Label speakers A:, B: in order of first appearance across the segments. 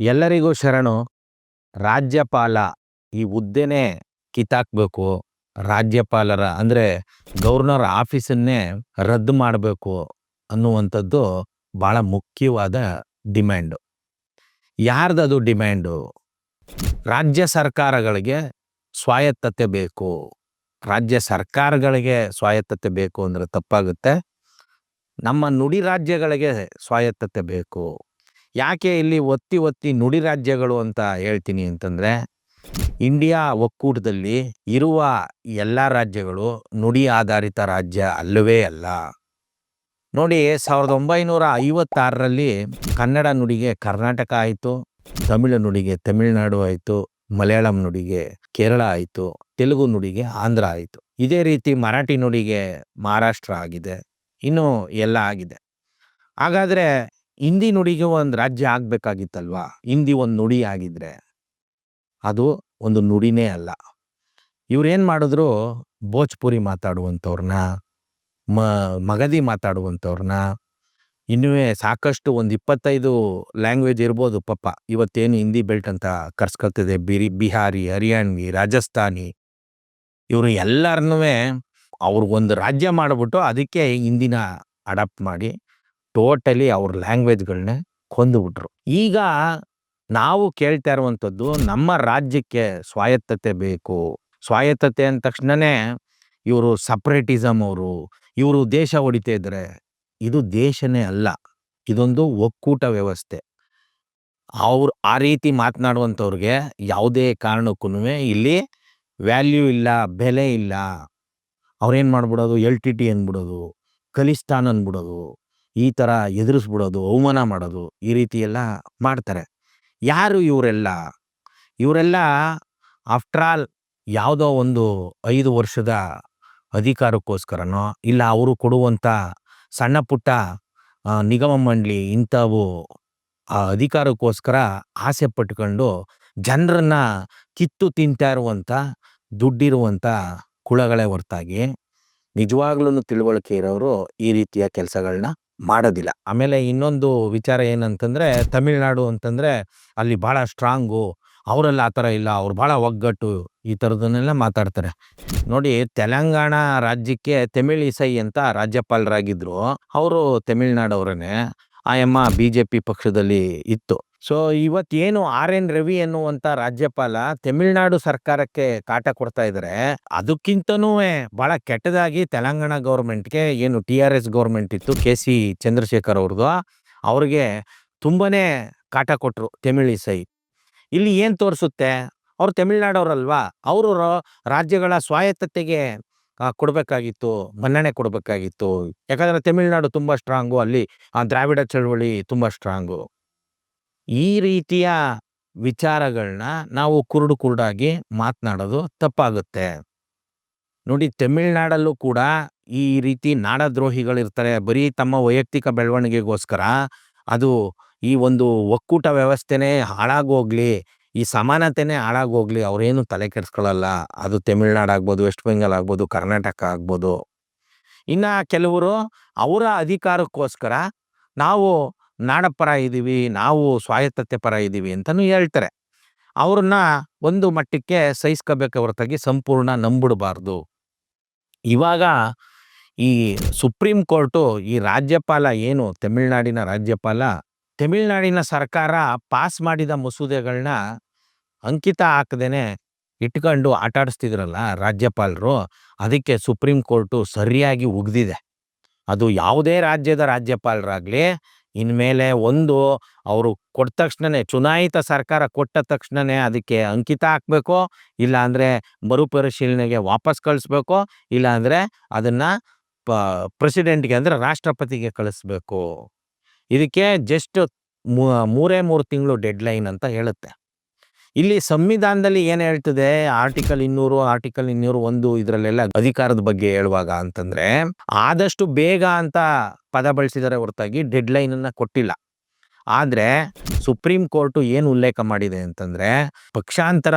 A: ಎಲ್ಲರಿಗೂ ಶರಣು. ರಾಜ್ಯಪಾಲ ಈ ಹುದ್ದೆನೇ ಕಿತ್ತಾಕ್ಬೇಕು. ರಾಜ್ಯಪಾಲರ ಅಂದರೆ ಗವರ್ನರ್ ಆಫೀಸನ್ನೇ ರದ್ದು ಮಾಡಬೇಕು ಅನ್ನುವಂಥದ್ದು ಭಾಳ ಮುಖ್ಯವಾದ ಡಿಮ್ಯಾಂಡು. ಯಾರ್ದದು ಡಿಮ್ಯಾಂಡು? ರಾಜ್ಯ ಸರ್ಕಾರಗಳಿಗೆ ಸ್ವಾಯತ್ತತೆ ಬೇಕು. ರಾಜ್ಯ ಸರ್ಕಾರಗಳಿಗೆ ಸ್ವಾಯತ್ತತೆ ಬೇಕು ಅಂದರೆ ತಪ್ಪಾಗುತ್ತೆ. ನಮ್ಮ ನುಡಿ ರಾಜ್ಯಗಳಿಗೆ ಸ್ವಾಯತ್ತತೆ ಬೇಕು. ಯಾಕೆ ಇಲ್ಲಿ ಒತ್ತಿ ಒತ್ತಿ ನುಡಿ ರಾಜ್ಯಗಳು ಅಂತ ಹೇಳ್ತೀನಿ ಅಂತಂದರೆ, ಇಂಡಿಯಾ ಒಕ್ಕೂಟದಲ್ಲಿ ಇರುವ ಎಲ್ಲ ರಾಜ್ಯಗಳು ನುಡಿ ಆಧಾರಿತ ರಾಜ್ಯ ಅಲ್ಲವೇ ಅಲ್ಲ. ನೋಡಿ, ಸಾವಿರದ ಒಂಬೈನೂರ ಐವತ್ತಾರರಲ್ಲಿ ಕನ್ನಡ ನುಡಿಗೆ ಕರ್ನಾಟಕ ಆಯಿತು, ತಮಿಳು ನುಡಿಗೆ ತಮಿಳುನಾಡು ಆಯಿತು, ಮಲಯಾಳಂ ನುಡಿಗೆ ಕೇರಳ ಆಯಿತು, ತೆಲುಗು ನುಡಿಗೆ ಆಂಧ್ರ ಆಯಿತು. ಇದೇ ರೀತಿ ಮರಾಠಿ ನುಡಿಗೆ ಮಹಾರಾಷ್ಟ್ರ ಆಗಿದೆ, ಇನ್ನು ಎಲ್ಲ ಆಗಿದೆ. ಹಾಗಾದರೆ ಹಿಂದಿ ನುಡಿಗೆ ಒಂದು ರಾಜ್ಯ ಆಗಬೇಕಾಗಿತ್ತಲ್ವಾ? ಹಿಂದಿ ಒಂದು ನುಡಿ ಆಗಿದ್ರೆ. ಅದು ಒಂದು ನುಡಿನೇ ಅಲ್ಲ. ಇವ್ರೇನು ಮಾಡಿದ್ರು? ಭೋಜ್ಪುರಿ ಮಾತಾಡುವಂಥವ್ರನ್ನ, ಮ ಮಗಧಿ ಮಾತಾಡುವಂಥವ್ರನ್ನ. ಇನ್ನೂ ಸಾಕಷ್ಟು ಒಂದು ಇಪ್ಪತ್ತೈದು ಲ್ಯಾಂಗ್ವೇಜ್ ಇರ್ಬೋದು ಪಾಪ. ಇವತ್ತೇನು ಹಿಂದಿ ಬೆಲ್ಟ್ ಅಂತ ಕರ್ಸ್ಕೊಳ್ತಿದೆ. ಬಿರಿ, ಬಿಹಾರಿ ಹರಿಯಾಣ್ವಿ ರಾಜಸ್ಥಾನಿ. ಇವರು ಎಲ್ಲರನ್ನೂ ಅವ್ರಿಗೊಂದು ರಾಜ್ಯ ಮಾಡಿಬಿಟ್ಟು ಅದಕ್ಕೆ ಹಿಂದಿನ ಅಡಾಪ್ಟ್ ಮಾಡಿ ಟೋಟಲಿ ಅವ್ರ ಲ್ಯಾಂಗ್ವೇಜ್ಗಳನ್ನೇ ಕೊಂದುಬಿಟ್ರು. ಈಗ ನಾವು ಕೇಳ್ತಾ ಇರುವಂಥದ್ದು ನಮ್ಮ ರಾಜ್ಯಕ್ಕೆ ಸ್ವಾಯತ್ತತೆ ಬೇಕು. ಸ್ವಾಯತ್ತತೆ ಅಂದ ತಕ್ಷಣನೇ ಇವರು ಸಪ್ರೇಟಿಸಮ್ ಅವರು, ಇವರು ದೇಶ ಹೊಡಿತಾ ಇದ್ದಾರೆ ಇದು ದೇಶನೇ ಅಲ್ಲ, ಇದೊಂದು ಒಕ್ಕೂಟ ವ್ಯವಸ್ಥೆ. ಅವ್ರು ಆ ರೀತಿ ಮಾತನಾಡುವಂಥವ್ರಿಗೆ ಯಾವುದೇ ಕಾರಣಕ್ಕೂ ಇಲ್ಲಿ ವ್ಯಾಲ್ಯೂ ಇಲ್ಲ, ಬೆಲೆ ಇಲ್ಲ. ಅವ್ರೇನು ಮಾಡ್ಬಿಡೋದು? ಎಲ್ ಟಿ ಟಿ ಅಂದ್ಬಿಡೋದು ಖಲಿಸ್ತಾನ್ ಅಂದ್ಬಿಡೋದು ಈ ಥರ ಎದುರಿಸ್ಬಿಡೋದು, ಅವಮಾನ ಮಾಡೋದು, ಈ ರೀತಿ ಎಲ್ಲ ಮಾಡ್ತಾರೆ. ಯಾರು ಇವರೆಲ್ಲ? ಇವರೆಲ್ಲ ಆಫ್ಟರ್ ಆಲ್ ಯಾವುದೋ ಒಂದು ಐದು ವರ್ಷದ ಅಧಿಕಾರಕ್ಕೋಸ್ಕರನೋ, ಇಲ್ಲ ಅವರು ಕೊಡುವಂಥ ಸಣ್ಣ ಪುಟ್ಟ ನಿಗಮ ಮಂಡಳಿ ಇಂಥವು, ಆ, ಅಧಿಕಾರಕ್ಕೋಸ್ಕರ ಆಸೆ ಪಟ್ಕೊಂಡು ಜನರನ್ನ ಕಿತ್ತು ತಿಂತಾ ಇರುವಂಥ ದುಡ್ಡಿರುವಂಥ ಕುಳಗಳೇ ಹೊರತಾಗಿ ನಿಜವಾಗ್ಲೂ ತಿಳುವಳಿಕೆ ಇರೋರು ಈ ರೀತಿಯ ಕೆಲಸಗಳನ್ನ ಮಾಡೋದಿಲ್ಲ. ಆಮೇಲೆ ಇನ್ನೊಂದು ವಿಚಾರ ಏನಂತಂದ್ರೆ, ತಮಿಳ್ನಾಡು ಅಂತಂದ್ರೆ ಅಲ್ಲಿ ಬಹಳ ಸ್ಟ್ರಾಂಗು, ಅವರಲ್ಲಿ ಆ ಥರ ಇಲ್ಲ, ಅವ್ರು ಭಾಳ ಒಗ್ಗಟ್ಟು ಈ ಥರದನ್ನೆಲ್ಲ ಮಾತಾಡ್ತಾರೆ. ನೋಡಿ ತೆಲಂಗಾಣ ರಾಜ್ಯಕ್ಕೆ ತಮಿಳ್ ಇಸೈ ಅಂತ ರಾಜ್ಯಪಾಲರಾಗಿದ್ದರು ಅವರು ತಮಿಳ್ನಾಡವ್ರನ್ನೇ. ಆ ಎಮ್ಮ ಬಿ ಜೆ ಪಿ ಪಕ್ಷದಲ್ಲಿ ಇತ್ತು. ಸೊ ಇವತ್ತೇನು ಆರ್ ಎನ್ ರವಿ ಎನ್ನುವಂತ ರಾಜ್ಯಪಾಲ ತಮಿಳುನಾಡು ಸರ್ಕಾರಕ್ಕೆ ಕಾಟ ಕೊಡ್ತಾ ಇದ್ದಾರೆ ಅದಕ್ಕಿಂತನೂ ಬಹಳ ಕೆಟ್ಟದಾಗಿ ತೆಲಂಗಾಣ ಗೌರ್ಮೆಂಟ್ಗೆ ಏನು ಟಿ ಆರ್ ಎಸ್ ಗೌರ್ಮೆಂಟ್ ಇತ್ತು, ಕೆ ಸಿ ಚಂದ್ರಶೇಖರ್ ಅವ್ರದ್ದು, ಅವ್ರಿಗೆ ತುಂಬನೇ ಕಾಟ ಕೊಟ್ರು ತಮಿಳಿಸೈ ಇಲ್ಲಿ ಏನು ತೋರಿಸುತ್ತೆ? ಅವ್ರು ತಮಿಳ್ನಾಡವ್ರಲ್ವಾ? ಅವರು ರಾಜ್ಯಗಳ ಸ್ವಾಯತ್ತತೆಗೆ ಕೊಡ್ಬೇಕಾಗಿತ್ತು ಮನ್ನಣೆ ಕೊಡಬೇಕಾಗಿತ್ತು. ಯಾಕಂದ್ರೆ ತಮಿಳುನಾಡು ತುಂಬಾ ಸ್ಟ್ರಾಂಗು ಅಲ್ಲಿ ಆ ದ್ರಾವಿಡ ಚಳವಳಿ ತುಂಬಾ ಸ್ಟ್ರಾಂಗು ಈ ರೀತಿಯ ವಿಚಾರಗಳನ್ನ ನಾವು ಕುರುಡು ಕುರುಡಾಗಿ ಮಾತನಾಡೋದು ತಪ್ಪಾಗುತ್ತೆ. ನೋಡಿ ತಮಿಳ್ನಾಡಲ್ಲೂ ಕೂಡ ಈ ರೀತಿ ನಾಡದ್ರೋಹಿಗಳಿರ್ತಾರೆ. ಬರೀ ತಮ್ಮ ವೈಯಕ್ತಿಕ ಬೆಳವಣಿಗೆಗೋಸ್ಕರ. ಅದು ಈ ಒಂದು ಒಕ್ಕೂಟ ವ್ಯವಸ್ಥೆನೇ ಹಾಳಾಗೋಗ್ಲಿ. ಈ ಸಮಾನತೆನೇ ಹಾಳಾಗೋಗ್ಲಿ, ಅವ್ರೇನು ತಲೆ ಕೆಡಿಸ್ಕೊಳ್ಳಲ್ಲ ಅದು ತಮಿಳ್ನಾಡು ಆಗ್ಬೋದು, ವೆಸ್ಟ್ ಬೆಂಗಾಲ್ ಆಗ್ಬೋದು, ಕರ್ನಾಟಕ ಆಗ್ಬೋದು. ಇನ್ನ ಕೆಲವರು ಅವರ ಅಧಿಕಾರಕ್ಕೋಸ್ಕರ ನಾವು ನಾಡಪರ ಇದ್ದೀವಿ, ನಾವು ಸ್ವಾಯತ್ತತೆ ಪರ ಇದ್ದೀವಿ ಅಂತಲೂ ಹೇಳ್ತಾರೆ. ಅವ್ರನ್ನ ಒಂದು ಮಟ್ಟಕ್ಕೆ ಸಹಿಸ್ಕೋಬೇಕು ಹೊರತಾಗಿ ಸಂಪೂರ್ಣ ನಂಬಿಡಬಾರ್ದು. ಇವಾಗ ಈ ಸುಪ್ರೀಂ ಕೋರ್ಟು, ಈ ರಾಜ್ಯಪಾಲ ಏನು, ತಮಿಳ್ನಾಡಿನ ರಾಜ್ಯಪಾಲ, ತಮಿಳ್ನಾಡಿನ ಸರ್ಕಾರ ಪಾಸ್ ಮಾಡಿದ ಮಸೂದೆಗಳನ್ನ ಅಂಕಿತ ಹಾಕದೇನೆ ಇಟ್ಕೊಂಡು ಆಟಾಡಿಸ್ತಿದ್ರಲ್ಲ ರಾಜ್ಯಪಾಲರು, ಅದಕ್ಕೆ ಸುಪ್ರೀಂ ಕೋರ್ಟು ಸರಿಯಾಗಿ ಉಗ್ದಿದೆ. ಅದು ಯಾವುದೇ ರಾಜ್ಯದ ರಾಜ್ಯಪಾಲರಾಗಲಿ, ಇನ್ಮೇಲೆ ಒಂದು ಅವರು ಕೊಟ್ಟ ತಕ್ಷಣನೇ, ಚುನಾಯಿತ ಸರ್ಕಾರ ಕೊಟ್ಟ ತಕ್ಷಣನೇ ಅದಕ್ಕೆ ಅಂಕಿತ ಹಾಕಬೇಕು, ಇಲ್ಲಾಂದರೆ ಮರುಪರಿಶೀಲನೆಗೆ ವಾಪಸ್ ಕಳಿಸ್ಬೇಕು, ಇಲ್ಲಾಂದರೆ ಅದನ್ನು ಪ, ಪ್ರೆಸಿಡೆಂಟ್ಗೆ ಅಂದರೆ ರಾಷ್ಟ್ರಪತಿಗೆ ಕಳಿಸ್ಬೇಕು. ಇದಕ್ಕೆ ಜಸ್ಟ್ ಮೂರೇ ಮೂರು ತಿಂಗಳು ಡೆಡ್ಲೈನ್ ಅಂತ ಹೇಳುತ್ತೆ. ಇಲ್ಲಿ ಸಂವಿಧಾನದಲ್ಲಿ ಏನು ಹೇಳ್ತದೆ? ಆರ್ಟಿಕಲ್ ಇನ್ನೂರು ಆರ್ಟಿಕಲ್ ಇನ್ನೂರು ಒಂದು ಇದರಲ್ಲೆಲ್ಲ ಅಧಿಕಾರದ ಬಗ್ಗೆ ಹೇಳುವಾಗ ಅಂತಂದ್ರೆ, ಆದಷ್ಟು ಬೇಗ ಅಂತ ಪದ ಬಳಸಿದರೆ ಹೊರತಾಗಿ ಡೆಡ್ಲೈನ್ ಅನ್ನ ಕೊಟ್ಟಿಲ್ಲ. ಆದ್ರೆ ಸುಪ್ರೀಂ ಕೋರ್ಟು ಏನು ಉಲ್ಲೇಖ ಮಾಡಿದೆ ಅಂತಂದ್ರೆ, ಪಕ್ಷಾಂತರ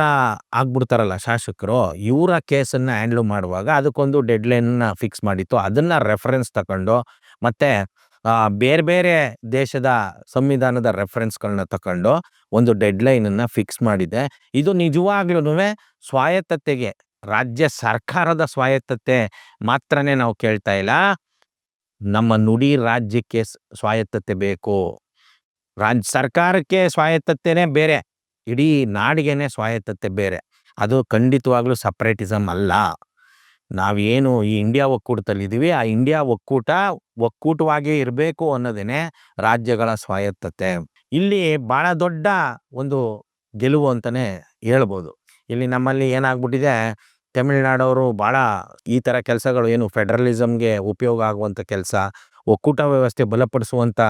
A: ಆಗ್ಬಿಡ್ತಾರಲ್ಲ ಶಾಸಕರು, ಇವರ ಕೇಸನ್ನ ಹ್ಯಾಂಡ್ಲ್ ಮಾಡುವಾಗ ಅದಕ್ಕೊಂದು ಡೆಡ್ಲೈನ್ ಫಿಕ್ಸ್ ಮಾಡಿತ್ತು. ಅದನ್ನ ರೆಫರೆನ್ಸ್ ತಕೊಂಡು ಮತ್ತೆ ಬೇರೆ ಬೇರೆ ದೇಶದ ಸಂವಿಧಾನದ ರೆಫರೆನ್ಸ್ಗಳನ್ನ ತಕೊಂಡು ಒಂದು ಡೆಡ್ಲೈನ್ ಅನ್ನ ಫಿಕ್ಸ್ ಮಾಡಿದೆ. ಇದು ನಿಜವಾಗ್ಲೂ ಸ್ವಾಯತ್ತತೆಗೆ, ರಾಜ್ಯ ಸರ್ಕಾರದ ಸ್ವಾಯತ್ತತೆ ಮಾತ್ರನೇ ನಾವು ಕೇಳ್ತಾ ಇಲ್ಲ. ನಮ್ಮ ನುಡಿ ರಾಜ್ಯಕ್ಕೆ ಸ್ವಾಯತ್ತತೆ ಬೇಕು. ರಾಜ್ಯ ಸರ್ಕಾರಕ್ಕೆ ಸ್ವಾಯತ್ತತೆನೇ ಬೇರೆ, ಇಡೀ ನಾಡಿಗೆನೆ ಸ್ವಾಯತ್ತತೆ ಬೇರೆ. ಅದು ಖಂಡಿತವಾಗ್ಲೂ ಸಪ್ರೇಟಿಸಮ್ ಅಲ್ಲ. ನಾವೇನು ಈ ಇಂಡಿಯಾ ಒಕ್ಕೂಟದಲ್ಲಿದ್ದೀವಿ ಆ ಇಂಡಿಯಾ ಒಕ್ಕೂಟ ಒಕ್ಕೂಟವಾಗಿ ಇರಬೇಕು ಅನ್ನೋದೇನೆ ರಾಜ್ಯಗಳ ಸ್ವಾಯತ್ತತೆ. ಇಲ್ಲಿ ಬಹಳ ದೊಡ್ಡ ಒಂದು ಗೆಲುವು ಅಂತಲೇ ಹೇಳ್ಬೋದು. ಇಲ್ಲಿ ನಮ್ಮಲ್ಲಿ ಏನಾಗ್ಬಿಟ್ಟಿದೆ, ತಮಿಳ್ನಾಡವರು ಬಹಳ ಈ ಥರ ಕೆಲಸಗಳು ಏನು ಫೆಡರಲಿಸಮ್ಗೆ ಉಪಯೋಗ ಆಗುವಂಥ ಕೆಲಸ, ಒಕ್ಕೂಟ ವ್ಯವಸ್ಥೆ ಬಲಪಡಿಸುವಂತ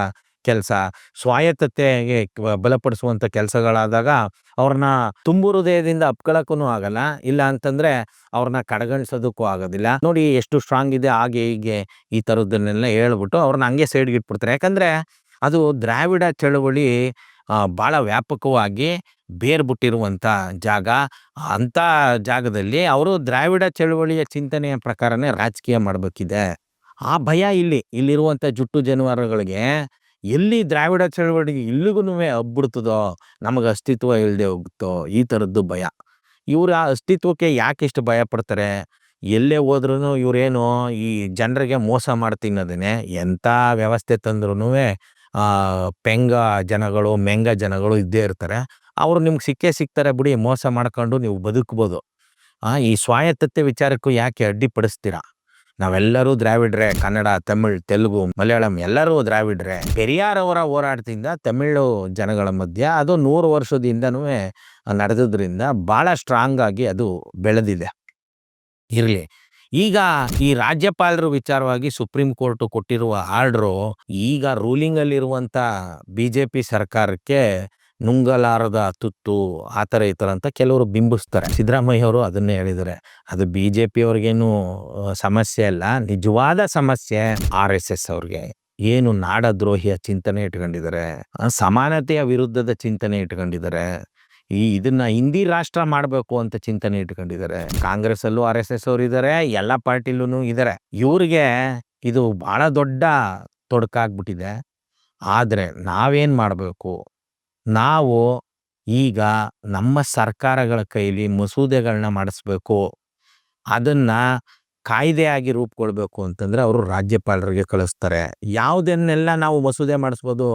A: ಕೆಲಸ. ಸ್ವಾಯತ್ತತೆಗೆ ಬಲಪಡಿಸುವಂಥ ಕೆಲಸಗಳಾದಾಗ ಅವ್ರನ್ನ ತುಂಬು ಹೃದಯದಿಂದ ಅಪ್ಕೊಳ್ಳೋಕ್ಕೂ ಆಗಲ್ಲ. ಇಲ್ಲ ಅಂತಂದರೆ ಅವ್ರನ್ನ ಕಡೆಗಣಿಸೋದಕ್ಕೂ ಆಗೋದಿಲ್ಲ. ನೋಡಿ ಎಷ್ಟು ಸ್ಟ್ರಾಂಗ್ ಇದೆ, ಹಾಗೆ ಹೀಗೆ ಈ ಥರದ್ದನ್ನೆಲ್ಲ ಹೇಳ್ಬಿಟ್ಟು ಅವ್ರನ್ನ ಹಂಗೆ ಸೈಡ್ಗೆ ಇಟ್ಬಿಡ್ತಾರೆ. ಯಾಕಂದರೆ ಅದು ದ್ರಾವಿಡ ಚಳುವಳಿ ಭಾಳ ವ್ಯಾಪಕವಾಗಿ ಬೇರ್ಬಿಟ್ಟಿರುವಂಥ ಜಾಗ. ಅಂಥ ಜಾಗದಲ್ಲಿ ಅವರು ದ್ರಾವಿಡ ಚಳುವಳಿಯ ಚಿಂತನೆಯ ಪ್ರಕಾರನೇ ರಾಜಕೀಯ ಮಾಡಬೇಕಿದೆ. ಆ ಭಯ ಇಲ್ಲಿ, ಇಲ್ಲಿರುವಂಥ ಜುಟ್ಟು ಜಾನುವಾರುಗಳಿಗೆ ಎಲ್ಲಿ ದ್ರಾವಿಡ ಚಳವಳಿ ಇಲ್ಲಿಗೂ ಹಬ್ಬಿಡ್ತದೋ ನಮಗೆ ಅಸ್ತಿತ್ವ ಇಲ್ಲದೆ ಹೋಗುತ್ತೋ ಈ ಥರದ್ದು ಭಯ. ಇವ್ರ ಅಸ್ತಿತ್ವಕ್ಕೆ ಯಾಕೆ ಇಷ್ಟು ಭಯ ಪಡ್ತಾರೆ ಎಲ್ಲೇ ಹೋದ್ರೂ ಇವರೇನು ಈ ಜನರಿಗೆ ಮೋಸ ಮಾಡಿ ತಿನ್ನೋದೇನೆ ಎಂಥ ವ್ಯವಸ್ಥೆ ತಂದ್ರೂ ಆ, ಪೆಂಗ ಜನಗಳು, ಮೆಂಗ ಜನಗಳು ಇದ್ದೇ ಇರ್ತಾರೆ. ಅವರು ನಿಮ್ಗೆ ಸಿಕ್ಕೇ ಸಿಗ್ತಾರೆ ಬಿಡಿ, ಮೋಸ ಮಾಡ್ಕೊಂಡು ನೀವು ಬದುಕ್ಬೋದು. ಆ, ಈ ಸ್ವಾಯತ್ತತೆ ವಿಚಾರಕ್ಕೂ ಯಾಕೆ ಅಡ್ಡಿಪಡಿಸ್ತೀರಾ? ನಾವೆಲ್ಲರೂ ದ್ರಾವಿಡ್ರೆ, ಕನ್ನಡ, ತಮಿಳ್, ತೆಲುಗು, ಮಲಯಾಳಂ ಎಲ್ಲರೂ ದ್ರಾವಿಡ್ರೆ. ಪೆರಿಯಾರ್ ಅವರ ಹೋರಾಟದಿಂದ ತಮಿಳು ಜನಗಳ ಮಧ್ಯೆ ಅದು ನೂರು ವರ್ಷದಿಂದನೂ ನಡೆದಿದ್ದರಿಂದ ಬಹಳ ಸ್ಟ್ರಾಂಗ್ ಆಗಿ ಅದು ಬೆಳೆದಿದೆ. ಇರಲಿ. ಈಗ ಈ ರಾಜ್ಯಪಾಲರು ವಿಚಾರವಾಗಿ ಸುಪ್ರೀಂ ಕೋರ್ಟ್ ಕೊಟ್ಟಿರುವ ಆರ್ಡ್ರು ಈಗ ರೂಲಿಂಗ್ ಜೆ ಬಿಜೆಪಿ ಸರ್ಕಾರಕ್ಕೆ ನುಂಗಲಾರದ ತುತ್ತು ಆ ಥರ ಈ ಥರ ಅಂತ ಕೆಲವರು ಬಿಂಬಿಸ್ತಾರೆ. ಸಿದ್ದರಾಮಯ್ಯ ಅವರು ಅದನ್ನೇ ಹೇಳಿದ್ದಾರೆ. ಅದು ಬಿ ಜೆ ಪಿ ಅವ್ರಿಗೇನು ಸಮಸ್ಯೆ ಅಲ್ಲ. ನಿಜವಾದ ಸಮಸ್ಯೆ ಆರ್ ಎಸ್ ಎಸ್ ಅವ್ರಿಗೆ. ಏನು ನಾಡದ್ರೋಹಿಯ ಚಿಂತನೆ ಇಟ್ಕೊಂಡಿದ್ದಾರೆ. ಸಮಾನತೆಯ ವಿರುದ್ಧದ ಚಿಂತನೆ ಇಟ್ಕೊಂಡಿದ್ದಾರೆ. ಈ ಇದನ್ನ ಹಿಂದಿ ರಾಷ್ಟ್ರ ಮಾಡಬೇಕು ಅಂತ ಚಿಂತನೆ ಇಟ್ಕೊಂಡಿದ್ದಾರೆ. ಕಾಂಗ್ರೆಸ್ ಅಲ್ಲೂ ಆರ್ ಎಸ್ ಎಸ್ ಅವರು ಇದ್ದಾರೆ. ಎಲ್ಲ ಪಾರ್ಟಿಲೂ ಇದ್ದಾರೆ. ಇವ್ರಿಗೆ ಇದು ಬಹಳ ದೊಡ್ಡ ತೊಡಕಾಗ್ಬಿಟ್ಟಿದೆ. ಆದರೆ ನಾವೇನು ಮಾಡಬೇಕು? ನಾವು ಈಗ ನಮ್ಮ ಸರ್ಕಾರಗಳ ಕೈಲಿ ಮಸೂದೆಗಳನ್ನ ಮಾಡಿಸ್ಬೇಕು. ಅದನ್ನ ಕಾಯ್ದೆಯಾಗಿ ರೂಪುಗೊಳ್ಬೇಕು ಅಂತಂದ್ರೆ ಅವರು ರಾಜ್ಯಪಾಲರಿಗೆ ಕಳಿಸ್ತಾರೆ. ಯಾವುದನ್ನೆಲ್ಲ ನಾವು ಮಸೂದೆ ಮಾಡಿಸ್ಬೋದು?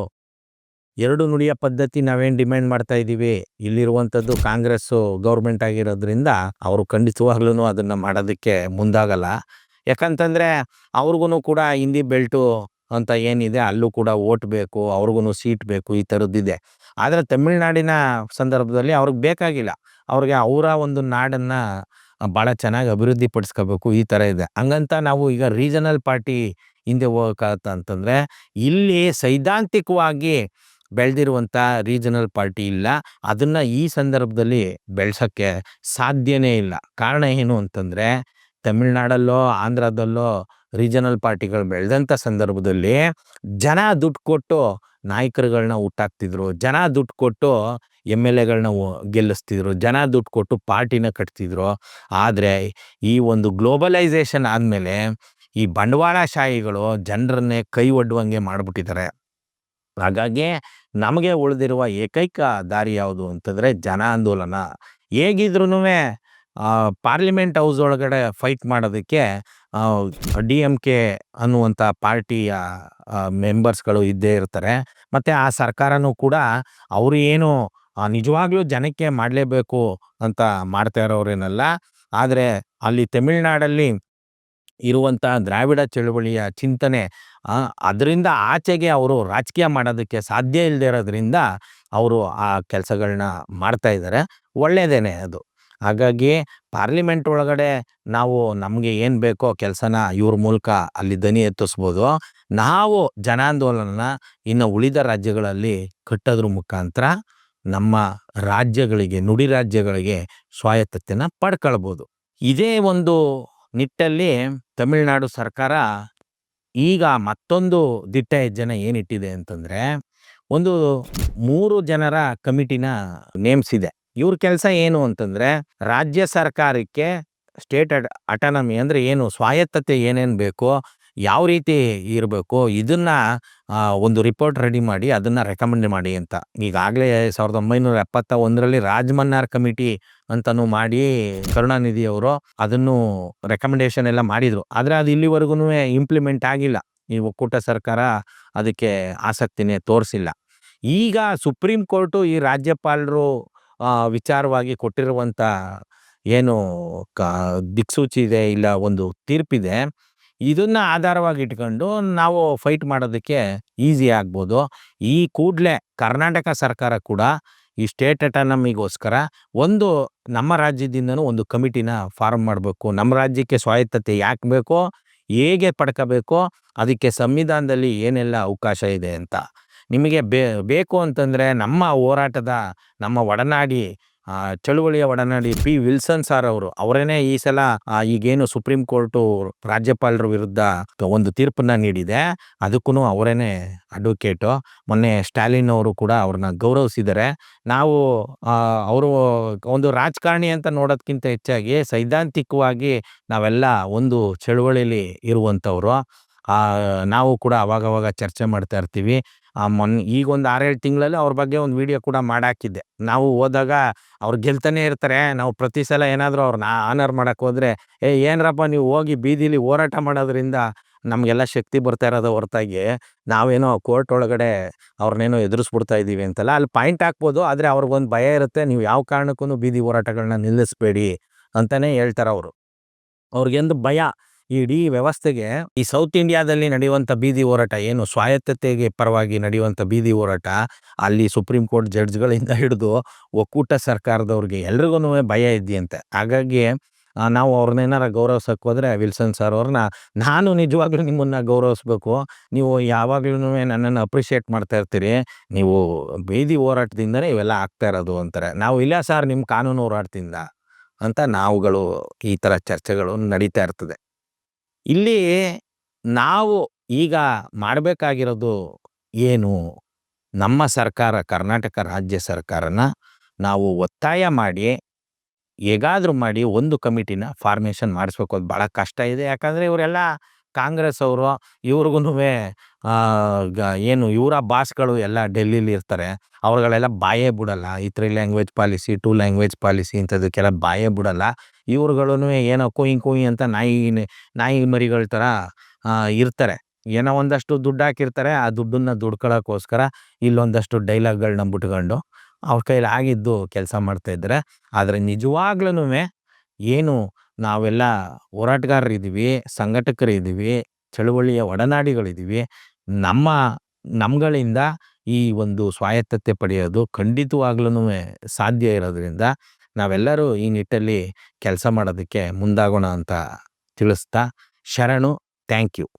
A: ಎರಡು ನುಡಿಯ ಪದ್ಧತಿ ನಾವೇನು ಡಿಮ್ಯಾಂಡ್ ಮಾಡ್ತಾ ಇದ್ದೀವಿ ಇಲ್ಲಿರುವಂಥದ್ದು ಕಾಂಗ್ರೆಸ್ಸು ಗೌರ್ಮೆಂಟ್ ಆಗಿರೋದ್ರಿಂದ ಅವರು ಖಂಡಿತವಾಗ್ಲೂ ಅದನ್ನು ಮಾಡೋದಕ್ಕೆ ಮುಂದಾಗಲ್ಲ. ಯಾಕಂತಂದರೆ ಅವ್ರಿಗೂ ಕೂಡ ಹಿಂದಿ ಬೆಲ್ಟು ಅಂತ ಏನಿದೆ ಅಲ್ಲೂ ಕೂಡ ಓಟ್ ಬೇಕು ಅವ್ರಿಗೂ ಸೀಟ್ ಬೇಕು ಈ ಥರದ್ದಿದೆ. ಆದರೆ ತಮಿಳುನಾಡಿನ ಸಂದರ್ಭದಲ್ಲಿ ಅವ್ರಿಗೆ ಬೇಕಾಗಿಲ್ಲ. ಅವ್ರಿಗೆ ಅವರ ಒಂದು ನಾಡನ್ನು ಭಾಳ ಚೆನ್ನಾಗಿ ಅಭಿವೃದ್ಧಿ ಪಡಿಸ್ಕೋಬೇಕು ಈ ಥರ ಇದೆ. ಹಂಗಂತ ನಾವು ಈಗ ರೀಜನಲ್ ಪಾರ್ಟಿ ಹಿಂದೆ ಹೋಗಕ್ಕಾಗತ್ತ ಅಂತಂದರೆ ಇಲ್ಲಿ ಸೈದ್ಧಾಂತಿಕವಾಗಿ ಬೆಳೆದಿರುವಂಥ ರೀಜನಲ್ ಪಾರ್ಟಿ ಇಲ್ಲ. ಅದನ್ನು ಈ ಸಂದರ್ಭದಲ್ಲಿ ಬೆಳ್ಸಕ್ಕೆ ಸಾಧ್ಯವೇ ಇಲ್ಲ. ಕಾರಣ ಏನು ಅಂತಂದರೆ ತಮಿಳುನಾಡಲ್ಲೋ, ಆಂಧ್ರದಲ್ಲೋ ರೀಜನಲ್ ಪಾರ್ಟಿಗಳು ಬೆಳೆದಂಥ ಸಂದರ್ಭದಲ್ಲಿ ಜನ ದುಡ್ಡು ಕೊಟ್ಟು ನಾಯಕರುಗಳನ್ನ ಹುಟ್ಟಾಕ್ತಿದ್ರು ಜನ ದುಡ್ಡು ಕೊಟ್ಟು ಎಂ ಎಲ್ ಎಗಳನ್ನ ಗೆಲ್ಲಿಸ್ತಿದ್ರು, ಜನ ದುಡ್ಡು ಕೊಟ್ಟು ಪಾರ್ಟಿನ ಕಟ್ತಿದ್ರು. ಆದರೆ ಈ ಒಂದು ಗ್ಲೋಬಲೈಸೇಷನ್ ಆದಮೇಲೆ ಈ ಬಂಡವಾಳಶಾಹಿಗಳು ಜನರನ್ನೇ ಕೈ ಒಡ್ಡುವಂಗೆ ಮಾಡಿಬಿಟ್ಟಿದ್ದಾರೆ. ಹಾಗಾಗಿ ನಮಗೆ ಉಳಿದಿರುವ ಏಕೈಕ ದಾರಿ ಯಾವುದು ಅಂತಂದರೆ ಜನ ಆಂದೋಲನ. ಹೇಗಿದ್ರು ಪಾರ್ಲಿಮೆಂಟ್ ಹೌಸ್ ಒಳಗಡೆ ಫೈಟ್ ಮಾಡೋದಕ್ಕೆ ಡಿ ಎಂ ಕೆ ಅನ್ನುವಂಥ ಪಾರ್ಟಿಯ ಮೆಂಬರ್ಸ್ಗಳು ಇದ್ದೇ ಇರ್ತಾರೆ. ಮತ್ತು ಆ ಸರ್ಕಾರನೂ ಕೂಡ ಅವರು ಏನು ನಿಜವಾಗ್ಲೂ ಜನಕ್ಕೆ ಮಾಡಲೇಬೇಕು ಅಂತ ಮಾಡ್ತಾ ಇರೋರೇನಲ್ಲ. ಆದರೆ ಅಲ್ಲಿ ತಮಿಳ್ನಾಡಲ್ಲಿ ಇರುವಂಥ ದ್ರಾವಿಡ ಚಳುವಳಿಯ ಚಿಂತನೆ ಅದರಿಂದ ಆಚೆಗೆ ಅವರು ರಾಜಕೀಯ ಮಾಡೋದಕ್ಕೆ ಸಾಧ್ಯ ಇಲ್ಲದೆ ಇರೋದ್ರಿಂದ ಅವರು ಆ ಕೆಲಸಗಳನ್ನ ಮಾಡ್ತಾ ಇದ್ದಾರೆ. ಒಳ್ಳೆಯದೇನೆ ಅದು. ಹಾಗಾಗಿ ಪಾರ್ಲಿಮೆಂಟ್ ಒಳಗಡೆ ನಾವು ನಮಗೆ ಏನು ಬೇಕೋ ಕೆಲಸನ ಇವ್ರ ಮೂಲಕ ಅಲ್ಲಿ ದನಿ ಎತ್ತಿಸ್ಬೋದು. ನಾವು ಜನಾಂದೋಲನ ಇನ್ನು ಉಳಿದ ರಾಜ್ಯಗಳಲ್ಲಿ ಕಟ್ಟೋದ್ರ ಮುಖಾಂತರ ನಮ್ಮ ರಾಜ್ಯಗಳಿಗೆ, ನುಡಿ ರಾಜ್ಯಗಳಿಗೆ ಸ್ವಾಯತ್ತತೆಯನ್ನು ಪಡ್ಕೊಳ್ಬೋದು. ಇದೇ ಒಂದು ನಿಟ್ಟಲ್ಲಿ ತಮಿಳುನಾಡು ಸರ್ಕಾರ ಈಗ ಮತ್ತೊಂದು ದಿಟ್ಟ ಹೆಜ್ಜೆನ ಏನಿಟ್ಟಿದೆ ಅಂತಂದರೆ ಒಂದು ಮೂರು ಜನರ ಕಮಿಟಿನ ನೇಮಿಸಿದೆ. ಇವ್ರ ಕೆಲಸ ಏನು ಅಂತಂದ್ರೆ, ರಾಜ್ಯ ಸರ್ಕಾರಕ್ಕೆ ಸ್ಟೇಟ್ ಅಟಾನಮಿ ಅಂದ್ರೆ ಏನು, ಸ್ವಾಯತ್ತತೆ ಏನೇನು ಬೇಕೋ, ಯಾವ ರೀತಿ ಇರಬೇಕು, ಇದನ್ನ ಒಂದು ರಿಪೋರ್ಟ್ ರೆಡಿ ಮಾಡಿ ಅದನ್ನ ರೆಕಮೆಂಡ್ ಮಾಡಿ ಅಂತ. ಈಗಾಗಲೇ ಸಾವಿರದ ಒಂಬೈನೂರ ಎಪ್ಪತ್ತ ಒಂದರಲ್ಲಿ ರಾಜ್ಮನ್ನಾರ್ ಕಮಿಟಿ ಅಂತನೂ ಮಾಡಿ ಕರುಣಾನಿಧಿ ಅವರು ಅದನ್ನು ರೆಕಮೆಂಡೇಶನ್ ಎಲ್ಲ ಮಾಡಿದ್ರು. ಆದರೆ ಅದು ಇಲ್ಲಿವರೆಗೂ ಇಂಪ್ಲಿಮೆಂಟ್ ಆಗಿಲ್ಲ. ಈ ಒಕ್ಕೂಟ ಸರ್ಕಾರ ಅದಕ್ಕೆ ಆಸಕ್ತಿನೇ ತೋರಿಸಿಲ್ಲ. ಈಗ ಸುಪ್ರೀಂ ಕೋರ್ಟು ಈ ರಾಜ್ಯಪಾಲರು ವಿಚಾರವಾಗಿ ಕೊಟ್ಟಿರುವಂಥ ಏನು ಕ ದಿಕ್ಸೂಚಿ ಇದೆ ಇಲ್ಲ ಒಂದು ತೀರ್ಪಿದೆ. ಇದನ್ನ ಆಧಾರವಾಗಿ ಇಟ್ಕೊಂಡು ನಾವು ಫೈಟ್ ಮಾಡೋದಕ್ಕೆ ಈಸಿ ಆಗ್ಬೋದು. ಈ ಕೂಡಲೇ ಕರ್ನಾಟಕ ಸರ್ಕಾರ ಕೂಡ ಈ ಸ್ಟೇಟ್ ಅಟಾನಮಿಗೋಸ್ಕರ ಒಂದು ನಮ್ಮ ರಾಜ್ಯದಿಂದನೂ ಒಂದು ಕಮಿಟಿನ ಫಾರ್ಮ್ ಮಾಡಬೇಕು. ನಮ್ಮ ರಾಜ್ಯಕ್ಕೆ ಸ್ವಾಯತ್ತತೆ ಯಾಕೆ ಬೇಕೋ, ಹೇಗೆ ಪಡ್ಕೋಬೇಕೋ, ಅದಕ್ಕೆ ಸಂವಿಧಾನದಲ್ಲಿ ಏನೆಲ್ಲ ಅವಕಾಶ ಇದೆ ಅಂತ. ನಿಮಗೆ ಬೇ, ಬೇಕು ಅಂತಂದರೆ ನಮ್ಮ ಹೋರಾಟದ ನಮ್ಮ ಒಡನಾಡಿ ಚಳುವಳಿಯ ಒಡನಾಡಿ ಪಿ. ವಿಲ್ಸನ್ ಸಾರ್ ಅವರು, ಅವರೇನೆ ಈ ಸಲ ಈಗೇನು ಸುಪ್ರೀಂ ಕೋರ್ಟು ರಾಜ್ಯಪಾಲರ ವಿರುದ್ಧ ಒಂದು ತೀರ್ಪನ್ನ ನೀಡಿದೆ. ಅದಕ್ಕೂ ಅವರೇನೆ ಅಡ್ವೊಕೇಟು. ಮೊನ್ನೆ ಸ್ಟಾಲಿನ್ ಅವರು ಕೂಡ ಅವ್ರನ್ನ ಗೌರವಿಸಿದ್ದಾರೆ. ನಾವು ಅವರು ಒಂದು ರಾಜಕಾರಣಿ ಅಂತ ನೋಡೋದಕ್ಕಿಂತ ಹೆಚ್ಚಾಗಿ ಸೈದ್ಧಾಂತಿಕವಾಗಿ ನಾವೆಲ್ಲ ಒಂದು ಚಳುವಳಿಲಿ ಇರುವಂಥವ್ರು. ನಾವು ಕೂಡ ಅವಾಗವಾಗ ಚರ್ಚೆ ಮಾಡ್ತಾ ಇರ್ತೀವಿ. ಆ ಮೊನ್ನೆ ಈಗ ಒಂದು ಆರೇಳು ತಿಂಗಳಲ್ಲಿ ಅವ್ರ ಬಗ್ಗೆ ಒಂದು ವಿಡಿಯೋ ಕೂಡ ಮಾಡಾಕಿದ್ದೆ. ನಾವು ಹೋದಾಗ ಅವ್ರು ಗೆಲ್ತಾನೆ ಇರ್ತಾರೆ. ನಾವು ಪ್ರತಿ ಸಲ ಏನಾದರೂ ಅವ್ರನ್ನ ಆನರ್ ಮಾಡೋಕ್ಕೆ ಹೋದರೆ, ಏ, ಏನರಪ್ಪ ನೀವು ಹೋಗಿ ಬೀದಿಲಿ ಹೋರಾಟ ಮಾಡೋದ್ರಿಂದ ನಮಗೆಲ್ಲ ಶಕ್ತಿ ಬರ್ತಾ ಇರೋದು ಹೊರತಾಗಿ, ನಾವೇನೋ ಕೋರ್ಟ್ ಒಳಗಡೆ ಅವ್ರನ್ನೇನೋ ಎದುರಿಸ್ಬಿಡ್ತಾ ಇದ್ದೀವಿ ಅಂತಲ್ಲ. ಅಲ್ಲಿ ಪಾಯಿಂಟ್ ಹಾಕ್ಬೋದು, ಆದರೆ ಅವ್ರಿಗೊಂದು ಭಯ ಇರುತ್ತೆ, ನೀವು ಯಾವ ಕಾರಣಕ್ಕೂ ಬೀದಿ ಹೋರಾಟಗಳನ್ನ ನಿಲ್ಲಿಸ್ಬೇಡಿ ಅಂತಲೇ ಹೇಳ್ತಾರೆ ಅವರು ಅವ್ರಿಗೆಂದು ಭಯ ಈ ಇಡೀ ವ್ಯವಸ್ಥೆಗೆ ಈ ಸೌತ್ ಇಂಡಿಯಾದಲ್ಲಿ ನಡೆಯುವಂಥ ಬೀದಿ ಹೋರಾಟ ಏನು? ಸ್ವಾಯತ್ತತೆಗೆ ಪರವಾಗಿ ನಡೆಯುವಂಥ ಬೀದಿ ಹೋರಾಟ, ಅಲ್ಲಿ ಸುಪ್ರೀಂ ಕೋರ್ಟ್ ಜಡ್ಜ್ಗಳಿಂದ ಹಿಡಿದು ಒಕ್ಕೂಟ ಸರ್ಕಾರದವ್ರಿಗೆ ಎಲ್ರಿಗೂ ಭಯ ಇದೆಯಂತೆ. ಹಾಗಾಗಿ ನಾವು ಅವ್ರನ್ನೇನಾರ ಗೌರವಿಸಕ್ಕೆ ಹೋದರೆ ವಿಲ್ಸನ್ ಸರ್ ಅವ್ರನ್ನ ನಾನು ನಿಜವಾಗ್ಲೂ ನಿಮ್ಮನ್ನು ಗೌರವಿಸ್ಬೇಕು. ನೀವು ಯಾವಾಗ್ಲೂ ನನ್ನನ್ನು ಅಪ್ರಿಷಿಯೇಟ್ ಮಾಡ್ತಾ ಇರ್ತೀರಿ. ನೀವು ಬೀದಿ ಹೋರಾಟದಿಂದನೇ ಇವೆಲ್ಲ ಆಗ್ತಾ ಇರೋದು ಅಂತಾರೆ. ನಾವು ಇಲ್ಲ ಸರ್, ನಿಮ್ಮ ಕಾನೂನು ಹೋರಾಟದಿಂದ ಅಂತ ನಾವುಗಳು ಈ ಥರ ಚರ್ಚೆಗಳು ನಡೀತಾ ಇರ್ತದೆ. ಇಲ್ಲಿ ನಾವು ಈಗ ಮಾಡಬೇಕಾಗಿರೋದು ಏನು? ನಮ್ಮ ಸರ್ಕಾರ, ಕರ್ನಾಟಕ ರಾಜ್ಯ ಸರ್ಕಾರನ ನಾವು ಒತ್ತಾಯ ಮಾಡಿ, ಹೇಗಾದರೂ ಮಾಡಿ ಒಂದು ಕಮಿಟಿನ ಫಾರ್ಮೇಷನ್ ಮಾಡಿಸ್ಬೇಕು. ಅದು ಭಾಳ ಕಷ್ಟ ಇದೆ. ಯಾಕಂದರೆ ಇವರೆಲ್ಲ ಕಾಂಗ್ರೆಸ್ ಅವರು ಇವ್ರಿಗೂ ಏನು ಇವರ ಬಾಸ್ಗಳು ಎಲ್ಲ ಡೆಲ್ಲಿಲಿ ಇರ್ತಾರೆ. ಅವ್ರುಗಳೆಲ್ಲ ಬಾಯೇ ಬಿಡಲ್ಲ. ಈ three language policy two language policy ಇಂಥದಕ್ಕೆಲ್ಲ ಬಾಯೇ ಬಿಡಲ್ಲ. ಇವ್ರುಗಳೂ ಏನೋ ಕುಯ್ ಕುಯ್ ಅಂತ ನಾಯಿ ನಾಯಿ ಮರಿಗಳ ಥರ ಇರ್ತಾರೆ. ಏನೋ ಒಂದಷ್ಟು ದುಡ್ಡು ಹಾಕಿರ್ತಾರೆ. ಆ ದುಡ್ಡನ್ನು ದುಡ್ಕೊಳ್ಳೋಕ್ಕೋಸ್ಕರ ಇಲ್ಲೊಂದಷ್ಟು ಡೈಲಾಗ್ಗಳನ್ನ ಬಿಟ್ಕೊಂಡು ಅವ್ರ ಕೈಲಿ ಆಗಿದ್ದು ಕೆಲಸ ಮಾಡ್ತಾಯಿದ್ದಾರೆ ಆದರೆ ನಿಜವಾಗ್ಲೂ ಏನು ನಾವೆಲ್ಲ ಹೋರಾಟಗಾರರಿದ್ದೀವಿ, ಸಂಘಟಕರಿದ್ದೀವಿ, ಚಳುವಳಿಯ ಒಡನಾಡಿಗಳಿದ್ದೀವಿ. ನಮ್ಮ, ನಮ್ಗಳಿಂದ ಈ ಒಂದು ಸ್ವಾಯತ್ತತೆ ಪಡೆಯೋದು ಖಂಡಿತವಾಗ್ಲೂ ಸಾಧ್ಯ ಇರೋದ್ರಿಂದ ನಾವೆಲ್ಲರೂ ಈ ನಿಟ್ಟಲ್ಲಿ ಕೆಲಸ ಮಾಡೋದಕ್ಕೆ ಮುಂದಾಗೋಣ ಅಂತ ತಿಳಿಸ್ತಾ ಶರಣು ಥ್ಯಾಂಕ್ ಯು.